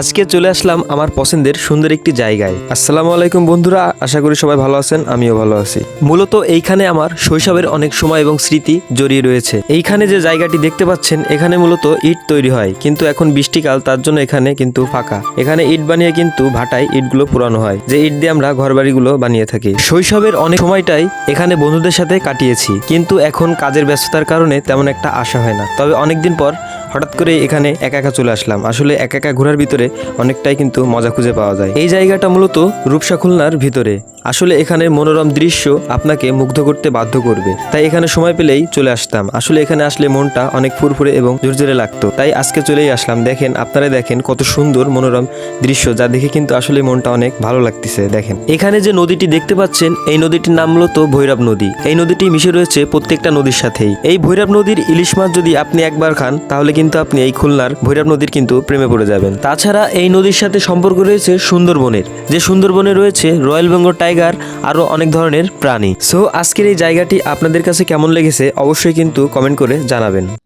আজকে চলে আসলাম আমার পছন্দের সুন্দর একটি জায়গায়। আসসালামু আলাইকুম বন্ধুরা, আশা করি সবাই ভালো আছেন, আমিও ভালো আছি। মূলত এইখানে আমার শৈশবের অনেক সময় এবং স্মৃতি জড়িয়ে রয়েছে। এইখানে যে জায়গাটি দেখতে পাচ্ছেন, এখানে মূলত ইট তৈরি হয়, কিন্তু এখন বৃষ্টিকাল, তার জন্য এখানে কিন্তু ফাঁকা। এখানে ইট বানিয়ে কিন্তু ভাটায় ইটগুলো পুরানো হয়, যে ইট দিয়ে আমরা ঘরবাড়িগুলো বানিয়ে থাকি। শৈশবের অনেক সময়টাই এখানে বন্ধুদের সাথে কাটিয়েছি, কিন্তু এখন কাজের ব্যস্ততার কারণে তেমন একটা আশা হয় না। তবে অনেকদিন পর হঠাৎ করে এখানে একা একা চলে আসলাম। আসলে একা একা ঘোরার ভিতরে অনেকটাই কিন্তু মজা খুঁজে পাওয়া যায়। এই জায়গাটা মূলত রূপসা খুলনার ভিতরে। আসলে এখানে মনোরম দৃশ্য আপনাকে মুগ্ধ করতে বাধ্য করবে। তাই এখানে সময় পেলেই চলে আসতাম। আসলে এখানে আসলে মনটা অনেক ফুরফুরে এবং ঝুরঝুরে লাগতো। তাই আজকে চলেই আসলাম। দেখেন আপনারা দেখেন কত সুন্দর মনোরম দৃশ্য, যা দেখে কিন্তু আসলে মনটা অনেক ভালো লাগতেছে। দেখেন, এখানে যে নদীটি দেখতে পাচ্ছেন, এই নদীটির নাম মূলত ভৈরব নদী। এই নদীটি মিশে রয়েছে প্রত্যেকটা নদীর সাথেই। এই ভৈরব নদীর ইলিশ মাছ যদি আপনি একবার খান, তাহলে কিন্তু আপনি এই খুলনার ভৈরব নদীর কিন্তু প্রেমে পড়ে যাবেন। তাছাড়া এই নদীর সাথে সম্পর্ক রয়েছে সুন্দরবনের। যে সুন্দরবনে রয়েছে রয়্যাল বেঙ্গল টাইগার, আরও অনেক ধরনের প্রাণী। সো, আজকের এই জায়গাটি আপনাদের কাছে কেমন লেগেছে অবশ্যই কিন্তু কমেন্ট করে জানাবেন।